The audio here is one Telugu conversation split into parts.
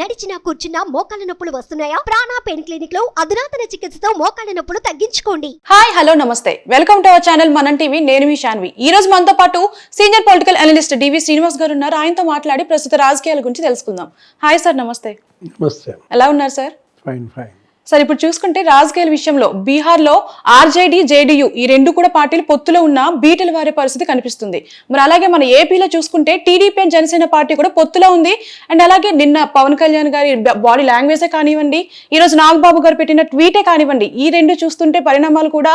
నడిచినా కూర్చున్నా మోకాళ్ళ నొప్పులు వస్తున్నాయా? ప్రాణా పెయిన్ క్లినిక్లో అధునాతన చికిత్సతో మోకాళ్ళ నొప్పులు తగ్గించుకోండి. హాయ్ హలో నమస్తే. వెల్కమ్ టు అవర్ ఛానల్ మనం టీవీ నేను మీ శాన్వి ఈ రోజు మనతో పాటు senior political analyst DV Srinivas గారు ఉన్నారు. ఆయనతో మాట్లాడి ప్రస్తుత రాజకీయాల గురించి తెలుసుకుందాం. హాయ్ సార్ నమస్తే. నమస్తే. ఎలా ఉన్నారు సార్? Fine fine. సార్ ఇప్పుడు చూసుకుంటే రాజకీయాల విషయంలో బీహార్లో ఆర్జేడీ జేడీయూ ఈ రెండు కూడా పార్టీలు పొత్తులో ఉన్న బీటలు వారే పరిస్థితి కనిపిస్తుంది. మరి అలాగే మన ఏపీలో చూసుకుంటే టీడీపీ అండ్ జనసేన పార్టీ కూడా పొత్తులో ఉంది. అండ్ అలాగే నిన్న పవన్ కళ్యాణ్ గారి బాడీ లాంగ్వేజే కానివ్వండి ఈ రోజు నాగబాబు గారు పెట్టిన ట్వీటే కానివ్వండి ఈ రెండు చూస్తుంటే పరిణామాలు కూడా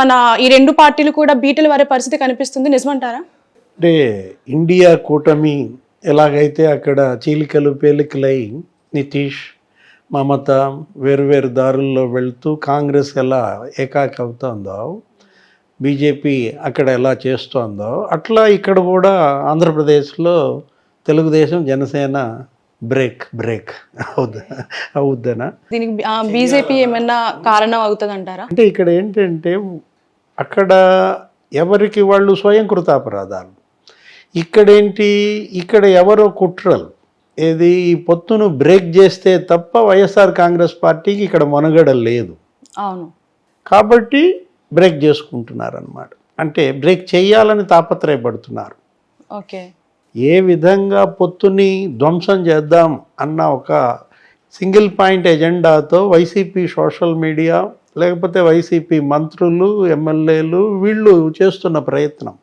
మన ఈ రెండు పార్టీలు కూడా బీటలు వారే పరిస్థితి కనిపిస్తుంది. నిజమంటారా? అంటే ఇండియా కూటమి ఎలాగైతే అక్కడ చీలికలు పేలికలై నితీష్ మమత వేరువేరు దారుల్లో వెళ్తూ కాంగ్రెస్ ఎలా ఏకాకి అవుతుందో బీజేపీ అక్కడ ఎలా చేస్తోందో అట్లా ఇక్కడ కూడా ఆంధ్రప్రదేశ్లో తెలుగుదేశం జనసేన బ్రేక్ బ్రేక్ అవుద్దా అవుద్దనా? దీనికి బీజేపీ ఏమైనా కారణం అవుతుంది అంటారా అంటే ఇక్కడ ఏంటంటే అక్కడ ఎవరికి వాళ్ళు స్వయం కృతాపరాధాలు ఇక్కడేంటి ఇక్కడ ఎవరో కుట్రలు. ఏది ఈ పొత్తును బ్రేక్ చేస్తే తప్ప వైఎస్ఆర్ కాంగ్రెస్ పార్టీకి ఇక్కడ మనుగడ లేదు. అవును. కాబట్టి బ్రేక్ చేసుకుంటున్నారన్నమాట. అంటే బ్రేక్ చేయాలని తాపత్రయపడుతున్నారు. ఓకే. ఏ విధంగా పొత్తుని ధ్వంసం చేద్దాం అన్న ఒక సింగిల్ పాయింట్ ఎజెండాతో వైసీపీ సోషల్ మీడియా లేకపోతే వైసీపీ మంత్రులు ఎమ్మెల్యేలు వీళ్ళు చేస్తున్న ప్రయత్నం.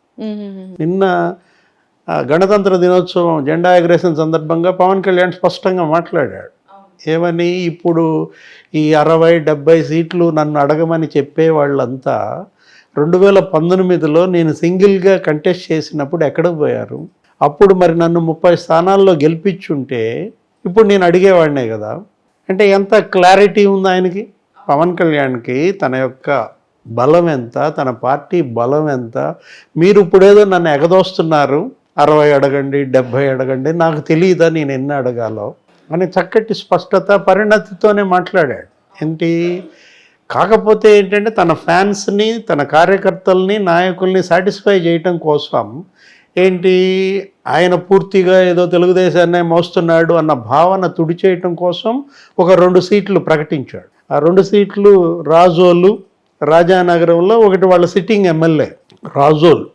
నిన్న గణతంత్ర దినోత్సవం జెండా ఎగరేషన్ సందర్భంగా పవన్ కళ్యాణ్ స్పష్టంగా మాట్లాడాడు. ఏమని? ఇప్పుడు ఈ అరవై డెబ్బై సీట్లు నన్ను అడగమని చెప్పే వాళ్ళంతా రెండు వేల పంతొమ్మిదిలో నేను సింగిల్గా కంటెస్ట్ చేసినప్పుడు ఎక్కడికి పోయారు? అప్పుడు మరి నన్ను ముప్పై స్థానాల్లో గెలిపించుంటే ఇప్పుడు నేను అడిగేవాడినే కదా. అంటే ఎంత క్లారిటీ ఉంది ఆయనకి? పవన్ కళ్యాణ్కి తన యొక్క బలం ఎంత? తన పార్టీ బలం ఎంత? మీరు ఇప్పుడేదో నన్ను ఎగదోస్తున్నారు. అరవై అడగండి డెబ్భై అడగండి నాకు తెలియదా నేను ఎన్ని అడగాలో అని చక్కటి స్పష్టత పరిణతితోనే మాట్లాడాడు. ఏంటి? కాకపోతే ఏంటంటే తన ఫ్యాన్స్ని తన కార్యకర్తల్ని నాయకుల్ని సాటిస్ఫై చేయటం కోసం ఏంటి ఆయన పూర్తిగా ఏదో తెలుగుదేశాన్ని మోస్తున్నాడు అన్న భావన తుడిచేయటం కోసం ఒక రెండు సీట్లు ప్రకటించాడు. ఆ రెండు సీట్లు రాజోలు రాజానగరంలో ఒకటి వాళ్ళ సిట్టింగ్ ఎమ్మెల్యే రాజోలు.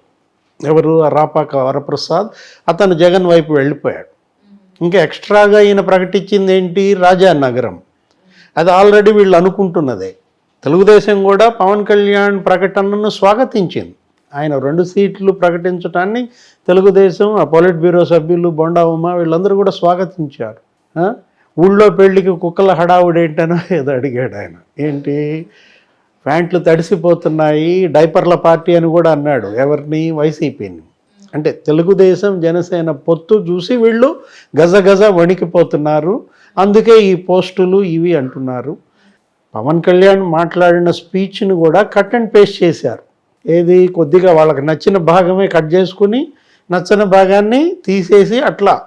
ఎవరు? రాపాక వరప్రసాద్. అతను జగన్ వైపు వెళ్ళిపోయాడు. ఇంకా ఎక్స్ట్రాగా ఈయన ప్రకటించింది ఏంటి? రాజానగరం అది ఆల్రెడీ వీళ్ళు అనుకుంటున్నదే. తెలుగుదేశం కూడా పవన్ కళ్యాణ్ ప్రకటనను స్వాగతించింది. ఆయన రెండు సీట్లు ప్రకటించడాన్ని తెలుగుదేశం ఆ పొలిట్ బ్యూరో సభ్యులు బొండా ఉమా వీళ్ళందరూ కూడా స్వాగతించారు. ఊళ్ళో పెళ్ళికి కుక్కల హడావుడు ఏంటనో ఏదో అడిగాడు ఆయన. ఏంటి? ప్యాంట్లు తడిసిపోతున్నాయి డైపర్ల పార్టీ అని కూడా అన్నాడు ఎవరిని? వైసీపీని. అంటే తెలుగుదేశం జనసేన పొత్తు చూసి వీళ్ళు గజ గజ వణికిపోతున్నారు. అందుకే ఈ పోస్టులు ఇవి అంటున్నారు. పవన్ కళ్యాణ్ మాట్లాడిన స్పీచ్ని కూడా కట్ అండ్ పేస్ట్ చేశారు. ఏది? కొద్దిగా వాళ్ళకి నచ్చిన భాగమే కట్ చేసుకుని నచ్చని భాగాన్ని తీసేసి అట్లా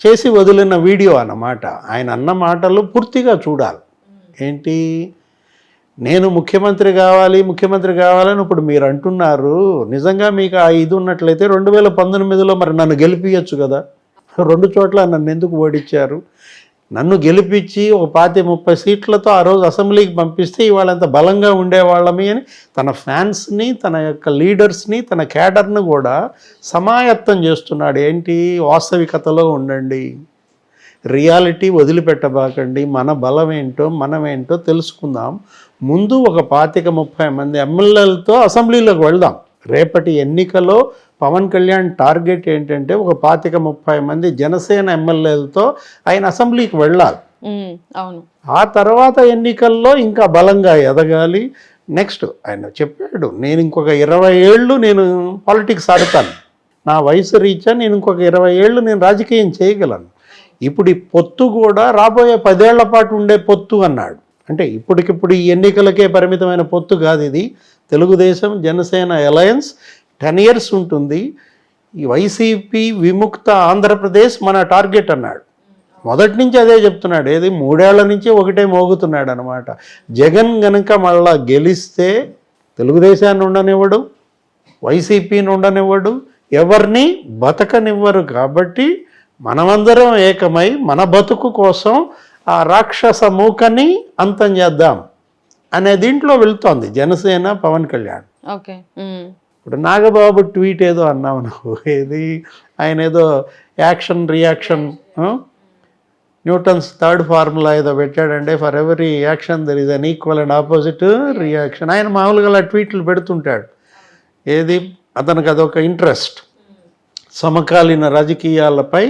చేసి వదిలిన వీడియో అన్నమాట. ఆయన అన్న మాటలు పూర్తిగా చూడాలి. ఏంటి? నేను ముఖ్యమంత్రి కావాలి ముఖ్యమంత్రి కావాలని ఇప్పుడు మీరు అంటున్నారు. నిజంగా మీకు ఆ ఇది ఉన్నట్లయితే రెండు వేల పంతొమ్మిదిలో మరి నన్ను గెలిపించచ్చు కదా? రెండు చోట్ల నన్ను ఎందుకు ఓడించారు? నన్ను గెలిపించి ఒక పాతి ముప్పై సీట్లతో ఆ రోజు అసెంబ్లీకి పంపిస్తే ఇవాళ ఎంత బలంగా ఉండేవాళ్ళమి అని తన ఫ్యాన్స్ని తన యొక్క లీడర్స్ని తన క్యాడర్ను కూడా సమాయత్తం చేస్తున్నాడు. ఏంటి? వాస్తవికతలో ఉండండి. రియాలిటీ వదిలిపెట్టబాకండి. మన బలం ఏంటో మనమేంటో తెలుసుకుందాం. ముందు ఒక పాతిక ముప్పై మంది ఎమ్మెల్యేలతో అసెంబ్లీలోకి వెళ్దాం. రేపటి ఎన్నికలో పవన్ కళ్యాణ్ టార్గెట్ ఏంటంటే ఒక పాతిక ముప్పై మంది జనసేన ఎమ్మెల్యేలతో ఆయన అసెంబ్లీకి వెళ్ళాలి. అవును. ఆ తర్వాత ఎన్నికల్లో ఇంకా బలంగా ఎదగాలి. నెక్స్ట్ ఆయన చెప్పాడు నేను ఇంకొక ఇరవై ఏళ్ళు నేను పాలిటిక్స్ ఆడతాను. నా వయసు రీత్యా నేను ఇంకొక ఇరవై ఏళ్ళు నేను రాజకీయం చేయగలను. ఇప్పుడు ఈ పొత్తు కూడా రాబోయే పదేళ్ళ పాటు ఉండే పొత్తు అన్నాడు. అంటే ఇప్పటికిప్పుడు ఈ ఎన్నికలకే పరిమితమైన పొత్తు కాదు ఇది. Telugu Desam Janasena alliance ten years ఉంటుంది. ఈ వైసీపీ విముక్త ఆంధ్రప్రదేశ్ మన టార్గెట్ అన్నాడు. మొదటి నుంచి అదే చెప్తున్నాడు. ఏది? మూడేళ్ళ నుంచి ఒకటే మోగుతున్నాడు అనమాట జగన్ గనక మళ్ళా గెలిస్తే తెలుగుదేశాన్ని ఉండనివ్వడు వైసీపీని ఉండనివ్వడు ఎవరిని బతకనివ్వరు కాబట్టి మనమందరం ఏకమై మన బతుకు కోసం ఆ రాక్షస మూకని అంతం చేద్దాం అనే దీంట్లో వెళ్తోంది జనసేన పవన్ కళ్యాణ్. ఓకే. ఇప్పుడు నాగబాబు ట్వీట్ ఏదో అన్నావు నువ్వు. ఏది? ఆయన ఏదో action reaction Newton's third formula ఏదో పెట్టాడంటే for every action there is an equal and opposite reaction. ఆయన మామూలుగా అలా ట్వీట్లు పెడుతుంటాడు. ఏది? అతనికి అదొక ఇంట్రెస్ట్. సమకాలీన రాజకీయాలపై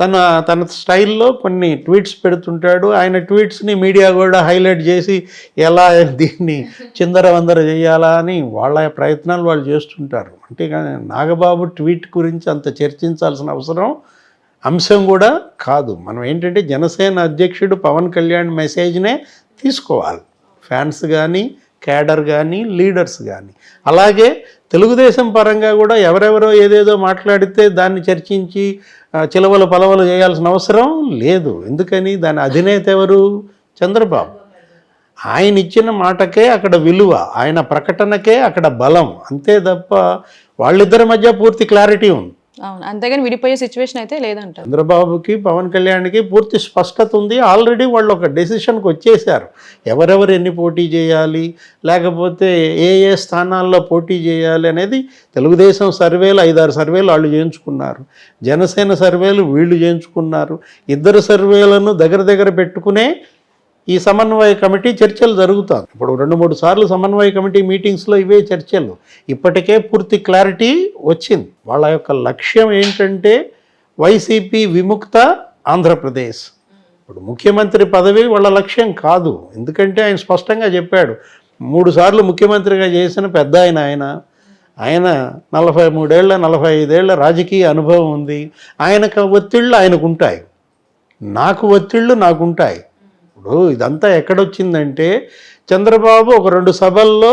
తన తన స్టైల్లో కొన్ని ట్వీట్స్ పెడుతుంటాడు. ఆయన ట్వీట్స్ని మీడియా కూడా హైలైట్ చేసి ఎలా దీన్ని చిందరవందర చేయాలా అని వాళ్ళ ప్రయత్నాలు వాళ్ళు చేస్తుంటారు. అంతేగాని నాగబాబు ట్వీట్ గురించి అంత చర్చించాల్సిన అవసరం అంశం కూడా కాదు. మనం ఏంటంటే జనసేన అధ్యక్షుడు పవన్ కళ్యాణ్ మెసేజ్నే తీసుకోవాలి. ఫ్యాన్స్ కానీ క్యాడర్ కానీ లీడర్స్ కానీ అలాగే తెలుగుదేశం పరంగా కూడా ఎవరెవరో ఏదేదో మాట్లాడితే దాన్ని చర్చించి చిలవలు పలవలు చేయాల్సిన అవసరం లేదు. ఎందుకని? దాని అధినేత ఎవరు? చంద్రబాబు. ఆయన ఇచ్చిన మాటకే అక్కడ విలువ ఆయన ప్రకటనకే అక్కడ బలం. అంతే తప్ప వాళ్ళిద్దరి మధ్య పూర్తి క్లారిటీ ఉంది. అవును. అంతేగాని విడిపోయే సిచ్యువేషన్ అయితే లేదంట చంద్రబాబుకి పవన్ కళ్యాణ్కి పూర్తి స్పష్టత ఉంది. ఆల్రెడీ వాళ్ళు ఒక డెసిషన్కి వచ్చేసారు ఎవరెవరు ఎన్ని పోటీ చేయాలి లేకపోతే ఏ ఏ స్థానాల్లో పోటీ చేయాలి అనేది తెలుగుదేశం సర్వేలు ఐదారు సర్వేలు వాళ్ళు చేయించుకున్నారు. జనసేన సర్వేలు వీళ్ళు చేయించుకున్నారు. ఇద్దరు సర్వేలను దగ్గర దగ్గర పెట్టుకునే ఈ సమన్వయ కమిటీ చర్చలు జరుగుతాయి. ఇప్పుడు రెండు మూడు సార్లు సమన్వయ కమిటీ మీటింగ్స్లో ఇవే చర్చలు. ఇప్పటికే పూర్తి క్లారిటీ వచ్చింది. వాళ్ళ యొక్క లక్ష్యం ఏంటంటే వైసీపీ విముక్త ఆంధ్రప్రదేశ్. ఇప్పుడు ముఖ్యమంత్రి పదవి వాళ్ళ లక్ష్యం కాదు. ఎందుకంటే ఆయన స్పష్టంగా చెప్పాడు. మూడు సార్లు ముఖ్యమంత్రిగా చేసిన పెద్ద ఆయన ఆయన. ఆయన నలభై మూడేళ్ళ నలభై ఐదేళ్ళ రాజకీయ అనుభవం ఉంది. ఆయనకు ఒత్తిళ్ళు ఆయనకు ఉంటాయి. నాకు ఒత్తిళ్ళు నాకుంటాయి. ఇప్పుడు ఇదంతా ఎక్కడొచ్చిందంటే చంద్రబాబు ఒక రెండు సభల్లో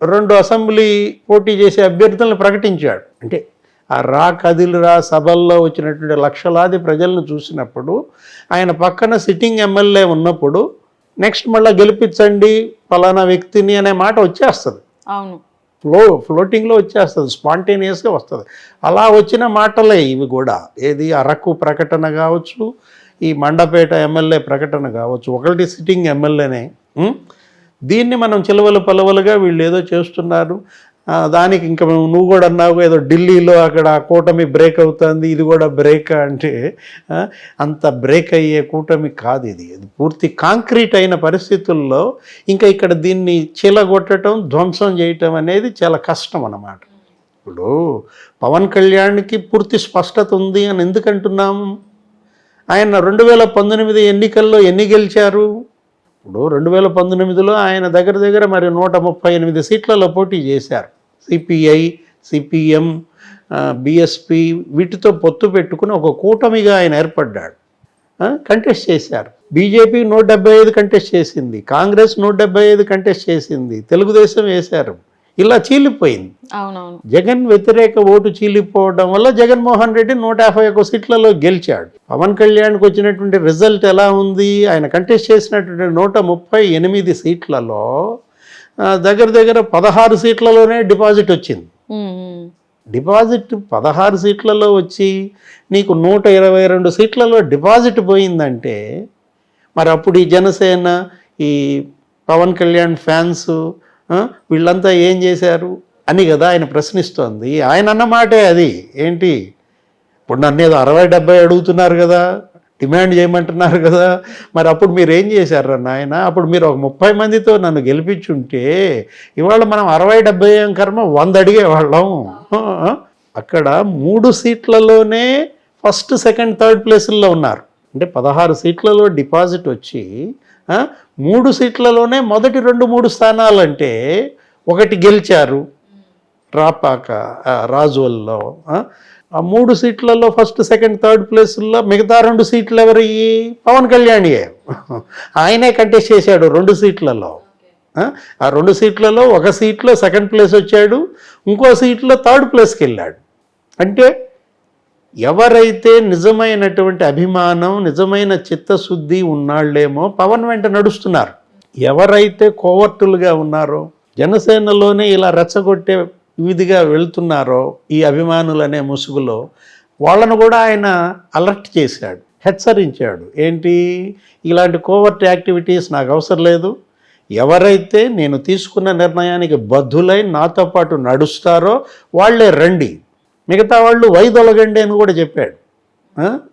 రెండు అసెంబ్లీ పోటీ చేసే అభ్యర్థులను ప్రకటించాడు. అంటే ఆ రా కదిలిరా సభల్లో వచ్చినటువంటి లక్షలాది ప్రజలను చూసినప్పుడు ఆయన పక్కన సిట్టింగ్ ఎమ్మెల్యే ఉన్నప్పుడు నెక్స్ట్ మళ్ళీ గెలిపించండి ఫలానా వ్యక్తిని అనే మాట వచ్చేస్తుంది. అవును. ఫ్లో ఫ్లోటింగ్లో వచ్చేస్తుంది స్పాంటేనియస్గా వస్తుంది. అలా వచ్చిన మాటలే ఇవి కూడా. ఏది అరకు ప్రకటన కావచ్చు ఈ మండపేట ఎమ్మెల్యే ప్రకటన కావచ్చు ఒకటి సిట్టింగ్ ఎమ్మెల్యేనే దీన్ని మనం చిలవలు పలవలుగా వీళ్ళు ఏదో చేస్తున్నారు. దానికి ఇంకా మేము- నువ్వు కూడా అన్నావు ఏదో ఢిల్లీలో అక్కడ కూటమి బ్రేక్ అవుతుంది ఇది కూడా బ్రేక్ అంటే అంత బ్రేక్ అయ్యే కూటమి కాదు ఇది. ఇది పూర్తి కాంక్రీట్ అయిన పరిస్థితుల్లో ఇంకా ఇక్కడ దీన్ని చీలగొట్టడం ధ్వంసం చేయటం అనేది చాలా కష్టం అన్నమాట. ఇప్పుడు పవన్ కళ్యాణ్కి పూర్తి స్పష్టత ఉంది అని ఎందుకంటున్నాము ఆయన రెండు వేల పంతొమ్మిది ఎన్నికల్లో ఎన్ని గెలిచారు? ఇప్పుడు రెండు వేల పంతొమ్మిదిలో ఆయన దగ్గర దగ్గర మరి నూట ముప్పై ఎనిమిది సీట్లలో పోటీ చేశారు. సిపిఐ సిపిఎం బిఎస్పి వీటితో పొత్తు పెట్టుకుని ఒక కూటమిగా ఆయన ఏర్పడ్డాడు. కంటెస్ట్ చేశారు. బీజేపీ నూట డెబ్బై ఐదు కంటెస్ట్ చేసింది. కాంగ్రెస్ నూట డెబ్బై ఐదు కంటెస్ట్ చేసింది. తెలుగుదేశం వేశారు. ఇలా చీలిపోయింది. జగన్ వ్యతిరేక ఓటు చీలిపోవడం వల్ల జగన్మోహన్ రెడ్డి నూట యాభై ఒక్క సీట్లలో గెలిచాడు. పవన్ కళ్యాణ్కి వచ్చినటువంటి రిజల్ట్ ఎలా ఉంది? ఆయన కంటెస్ట్ చేసినటువంటి నూట ముప్పై ఎనిమిది సీట్లలో దగ్గర దగ్గర పదహారు సీట్లలోనే డిపాజిట్ వచ్చింది. డిపాజిట్ పదహారు సీట్లలో వచ్చి నీకు నూట ఇరవై రెండు సీట్లలో డిపాజిట్ పోయిందంటే మరి అప్పుడు ఈ జనసేన ఈ పవన్ కళ్యాణ్ ఫ్యాన్స్ వీళ్ళంతా ఏం చేశారు అని కదా ఆయన ప్రశ్నిస్తోంది. ఆయన అన్నమాటే అది. ఏంటి? ఇప్పుడు నన్ను ఏదో అరవై డెబ్బై అడుగుతున్నారు కదా డిమాండ్ చేయమంటున్నారు కదా మరి అప్పుడు మీరు ఏం చేశారు నాయన? అప్పుడు మీరు ఒక ముప్పై మందితో నన్ను గెలిపించుంటే ఇవాళ మనం అరవై డెబ్బై ఏం కర్మ? వంద అడిగేవాళ్ళం. అక్కడ మూడు సీట్లలోనే ఫస్ట్ సెకండ్ థర్డ్ ప్లేసుల్లో ఉన్నారు. అంటే పదహారు సీట్లలో డిపాజిట్ వచ్చి మూడు సీట్లలోనే మొదటి రెండు మూడు స్థానాలు అంటే ఒకటి గెలిచారు. రాపాక ఆ, రాజువల్లో ఆ, మూడు సీట్లలో ఫస్ట్ సెకండ్ థర్డ్ ప్లేస్లో మిగతా రెండు సీట్లు ఎవరి? పవన్ కళ్యాణ్యే ఆయనే కంటెస్ట్ చేశాడు రెండు సీట్లలో. ఆ రెండు సీట్లలో ఒక సీట్లో సెకండ్ ప్లేస్ వచ్చాడు ఇంకో సీట్లో థర్డ్ ప్లేస్కి వెళ్ళాడు. అంటే ఎవరైతే నిజమైనటువంటి అభిమానం నిజమైన చిత్తశుద్ధి ఉన్నాళ్ళేమో పవన్ వెంట నడుస్తున్నారు. ఎవరైతే కోవర్టులుగా ఉన్నారో జనసేనలోనే ఇలా రెచ్చగొట్టే విధిగా వెళ్తున్నారో ఈ అభిమానులనే ముసుగులో వాళ్ళను కూడా ఆయన అలర్ట్ చేశాడు హెచ్చరించాడు. ఏంటి? ఇలాంటి కోవర్ట్ యాక్టివిటీస్ నాకు అవసరం లేదు. ఎవరైతే నేను తీసుకున్న నిర్ణయానికి బద్ధులై నాతో పాటు నడుస్తారో వాళ్ళే రండి. మిగతా వాళ్ళు వైదొలగండి అని కూడా చెప్పాడు.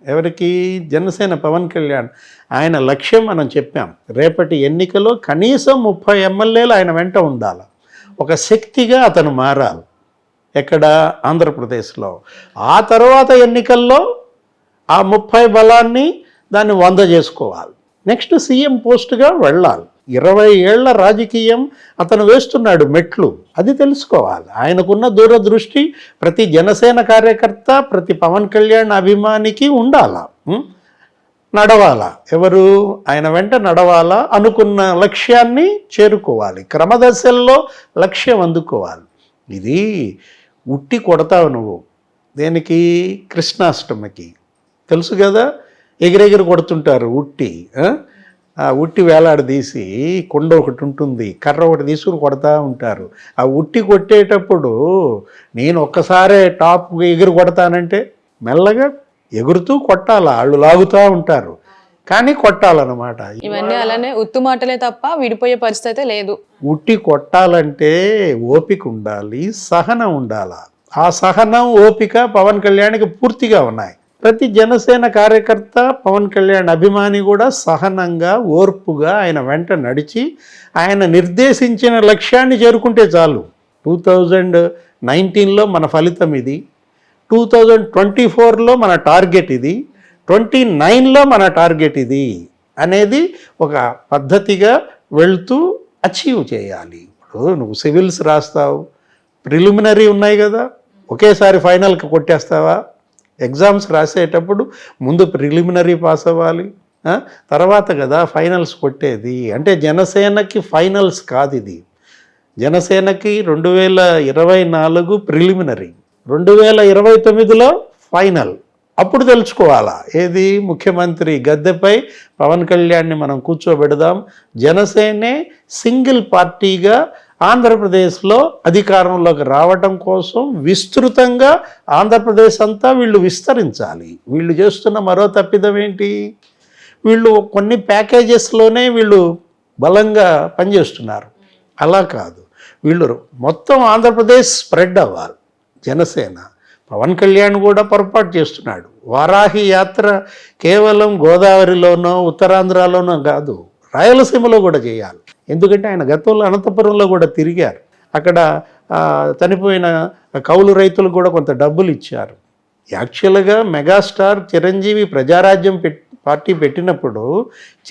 ఎవరికి? జనసేన పవన్ కళ్యాణ్. ఆయన లక్ష్యం మనం చెప్పాం. రేపటి ఎన్నికలో కనీసం ముప్పై ఎమ్మెల్యేలు ఆయన వెంట ఉండాలి. ఒక శక్తిగా అతను మారాలి. ఎక్కడ? ఆంధ్రప్రదేశ్లో. ఆ తర్వాత ఎన్నికల్లో ఆ ముప్పై బలాన్ని దాన్ని వంద చేసుకోవాలి. నెక్స్ట్ సీఎం పోస్ట్గా వెళ్ళాలి. ఇరవై ఏళ్ళ రాజకీయం అతను వేస్తున్నాడు మెట్లు. అది తెలుసుకోవాలి. ఆయనకున్న దూరదృష్టి ప్రతి జనసేన కార్యకర్త ప్రతి పవన్ కళ్యాణ్ అభిమానికి ఉండాలా. నడవాలా. ఎవరు? ఆయన వెంట నడవాలా అనుకున్న లక్ష్యాన్ని చేరుకోవాలి. క్రమదశల్లో లక్ష్యం అందుకోవాలి. ఇది ఉట్టి కొడతావు నువ్వు. దేనికి? కృష్ణాష్టమికి. తెలుసు కదా? ఎగిరెగిరి కొడుతుంటారు ఉట్టి. ఉట్టి వేలాడదీసి కొండ ఒకటి ఉంటుంది కర్ర ఒకటి తీసుకుని కొడతా ఉంటారు. ఆ ఉట్టి కొట్టేటప్పుడు నేను ఒక్కసారే టాప్ ఎగిరి కొడతానంటే మెల్లగా ఎగురుతూ కొట్టాలా? వాళ్ళు లాగుతూ ఉంటారు. కానీ కొట్టాలన్నమాట. ఇవన్నీ అలానే ఉత్తు మాటలే తప్ప విడిపోయే పరిస్థితి అయితే లేదు. ఉట్టి కొట్టాలంటే ఓపిక ఉండాలి సహనం ఉండాలా. ఆ సహనం ఓపిక పవన్ కళ్యాణ్కి పూర్తిగా ఉన్నాయి. ప్రతి జనసేన కార్యకర్త పవన్ కళ్యాణ్ అభిమాని కూడా సహనంగా ఓర్పుగా ఆయన వెంట నడిచి ఆయన నిర్దేశించిన లక్ష్యాన్ని చేరుకుంటే చాలు. టూ థౌజండ్ నైన్టీన్లో మన ఫలితం ఇది. టూ థౌజండ్ ట్వంటీ ఫోర్లో మన టార్గెట్ ఇది. ట్వంటీ నైన్లో మన టార్గెట్ ఇది అనేది ఒక పద్ధతిగా వెళ్తూ అచీవ్ చేయాలి. ఇప్పుడు నువ్వు సివిల్స్ రాస్తావు ప్రిలిమినరీ ఉన్నాయి కదా ఒకేసారి ఫైనల్కి కొట్టేస్తావా? ఎగ్జామ్స్ రాసేటప్పుడు ముందు ప్రిలిమినరీ పాస్ అవ్వాలి తర్వాత కదా ఫైనల్స్ కొట్టేది. అంటే జనసేనకి ఫైనల్స్ కాదు ఇది. జనసేనకి రెండు వేల ఇరవై నాలుగు ప్రిలిమినరీ రెండు వేల ఇరవై తొమ్మిదిలో ఫైనల్. అప్పుడు తెలుసుకోవాలా? ఏది? ముఖ్యమంత్రి గద్దెపై పవన్ కళ్యాణ్ని మనం కూర్చోబెడదాం. జనసేనే సింగిల్ పార్టీగా ఆంధ్రప్రదేశ్లో అధికారంలోకి రావటం కోసం విస్తృతంగా ఆంధ్రప్రదేశ్ అంతా వీళ్ళు విస్తరించాలి. వీళ్ళు చేస్తున్న మరో తప్పిదం ఏంటి? వీళ్ళు కొన్ని ప్యాకేజెస్లోనే వీళ్ళు బలంగా పనిచేస్తున్నారు. అలా కాదు. వీళ్ళు మొత్తం ఆంధ్రప్రదేశ్ స్ప్రెడ్ అవ్వాలి. జనసేన పవన్ కళ్యాణ్ కూడా పొరపాటు చేస్తున్నాడు. వారాహి యాత్ర కేవలం గోదావరిలోనో ఉత్తరాంధ్రలోనో కాదు రాయలసీమలో కూడా చేయాలి. ఎందుకంటే ఆయన గతంలో అనంతపురంలో కూడా తిరిగారు. అక్కడ చనిపోయిన కౌలు రైతులకు కూడా కొంత డబ్బులు ఇచ్చారు యాక్చువల్గా మెగాస్టార్ చిరంజీవి ప్రజారాజ్యం పెట్ పార్టీ పెట్టినప్పుడు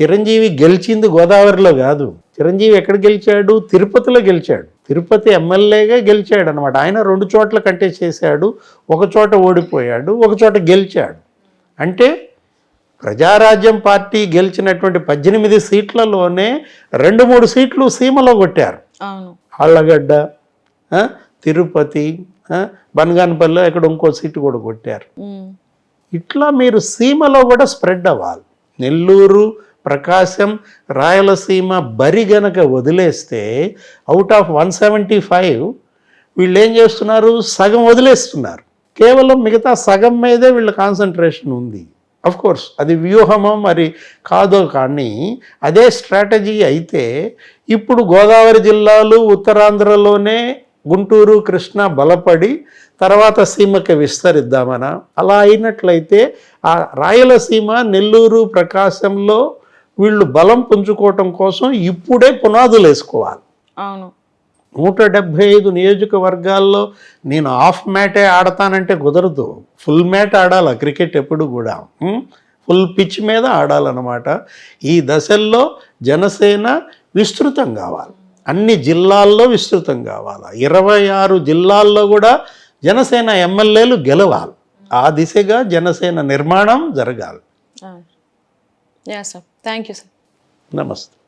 చిరంజీవి గెలిచింది గోదావరిలో కాదు. చిరంజీవి ఎక్కడ గెలిచాడు? తిరుపతిలో గెలిచాడు. తిరుపతి ఎమ్మెల్యేగా గెలిచాడు అనమాట ఆయన రెండు చోట్ల కంటెస్ట్ చేశాడు. ఒక చోట ఓడిపోయాడు ఒక చోట గెలిచాడు. అంటే ప్రజారాజ్యం పార్టీ గెలిచినటువంటి పద్దెనిమిది సీట్లలోనే రెండు మూడు సీట్లు సీమలో కొట్టారు. ఆళ్ళగడ్డ తిరుపతి ఆ, బనగానపల్లిలో ఎక్కడ ఇంకో సీటు కూడా కొట్టారు. ఇట్లా మీరు సీమలో కూడా స్ప్రెడ్ అవ్వాలి. నెల్లూరు ప్రకాశం రాయలసీమ బరి గనక వదిలేస్తే out of one seventy five వీళ్ళు ఏం చేస్తున్నారు? సగం వదిలేస్తున్నారు. కేవలం మిగతా సగం మీదే వీళ్ళ కాన్సన్ట్రేషన్ ఉంది. అఫ్ కోర్స్ అది వ్యూహమో మరి కాదో కానీ అదే స్ట్రాటజీ అయితే ఇప్పుడు గోదావరి జిల్లాలు ఉత్తరాంధ్రలోనే గుంటూరు కృష్ణ బలపడి తర్వాత సీమకి విస్తరిద్దామనా? అలా అయినట్లయితే ఆ రాయలసీమ నెల్లూరు ప్రకాశంలో వీళ్ళు బలం పుంజుకోవటం కోసం ఇప్పుడే పునాదులు వేసుకోవాలి అవును. నూట డెబ్భై ఐదు నియోజకవర్గాల్లో నేను హాఫ్ మ్యాటే ఆడతానంటే కుదరదు. ఫుల్ మ్యాట్ ఆడాలి క్రికెట్ ఎప్పుడు కూడా? ఫుల్ పిచ్ మీద ఆడాలన్నమాట. ఈ దశల్లో జనసేన విస్తృతం కావాలి. అన్ని జిల్లాల్లో విస్తృతం కావాలి? ఇరవై ఆరు జిల్లాల్లో కూడా జనసేన ఎమ్మెల్యేలు గెలవాలి. ఆ దిశగా జనసేన నిర్మాణం జరగాలి. Thank you sir. నమస్తే.